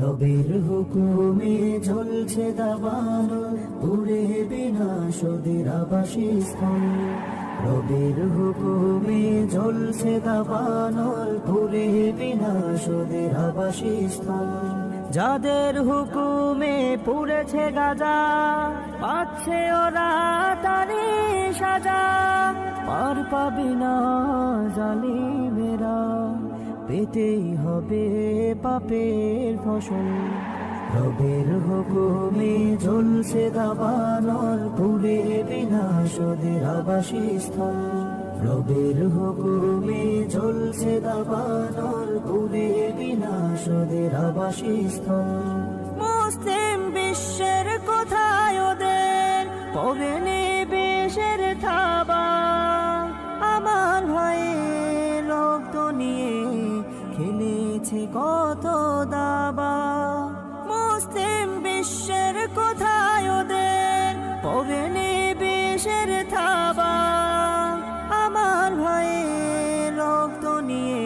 রবির হুকুমে ঝলছে দাবান পুরে বিনা সদের আবাসিস্থান রবির হুকুমে ঝলছে দাবান পুরে বিনা সদের আবাসিস্থান যাদের হুকুমে পুড়েছে গাজা, পাচ্ছে ওরা তারি সাজা। পার পাবি পেতেই হবে পাপের ফসল। রবের হুকুমে ঝলছে দাবানল পুরে বিনাশদের আবাসিস্থল রবের হুকুমে ঝলছে দাবানল পুরে বিনাশদের আবাসিস্থল মুসলিম বিশ্বের কোথায় ওদের পগনে খেলেছে কত দাবা। মুসলিম বিশ্বের কোথায় ওদের? পগনে বেশের থাবা। আমার ভয়ে রক্ত নিয়ে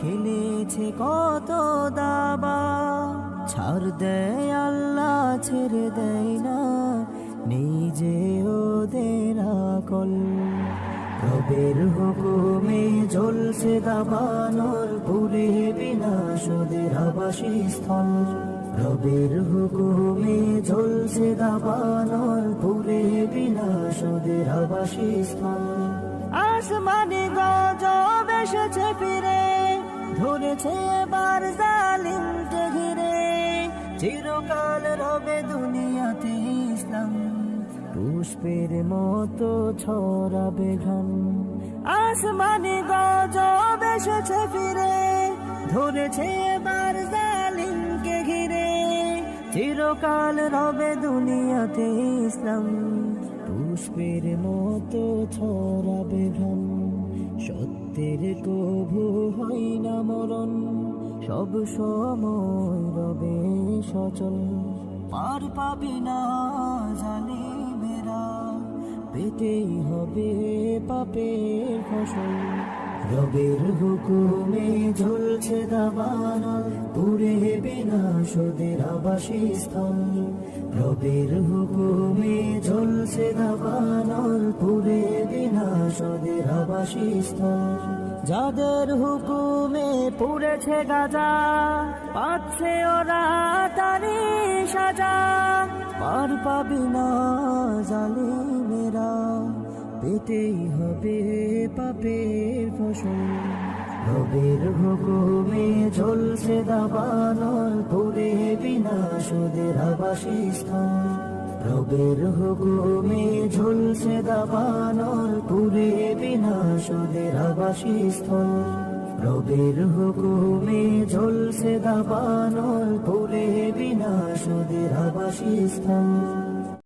খেলেছে কত দাবা। ছাড় দেয় আল্লাহ, ছেড়ে দেয় না নিজে ওদের আকল। রবের হুকুমে ঝলসে দাবানল পুরে বিনাশদের আবাসিস্থল রবের হুকুমে ঝলসে দাবানল পুরে বিনাশদের আবাসিস্থল আসমানে গজব এসেছে ফিরে, ধরেছে এবার জালিমকে ঘিরে চিরকাল রবে দুনিয়াতে ইসলাম, পুষ্পের মতো ছড়াবে ঘাম আসমানে গজব এসেছে ফিরে ধরেছে এবার জালিমকে ঘিরে। চিরকাল রবে দুনিয়াতে ইসলাম। পুষ্পের মতো ছড়াবে ঘাম সত্যের কভু হয় না মরণ। সব সময় রবে সচল। পার পাবি না জানি মেরা পেতেই হবে পাপের ফসল। রবের হুকুমে ঝুলছে দাবানল পুরে বিনাশদের আবাসিস্থল। রবের হুকুমে ঝুলছে দাবানল পুরে বিনাশদের আবাসিস্থল। যাদের হুকুমে পুড়েছে গাজা, পাচ্ছে ওরা তারি সাজা। পার পাবি না জালিমেরা। পেতেই হবে পাপের ফসল। রবের হুকুমে ঝলসে দাবানল পুরে বিনাশদের আবাসিস্থল রবের হুকুমে ঝলসে দাবানল পুরে বিনাশদের আবাসিস্থল রবের হুকুমে ঝলসে দাবানল পুরে বিনাশদের আবাসিস্থল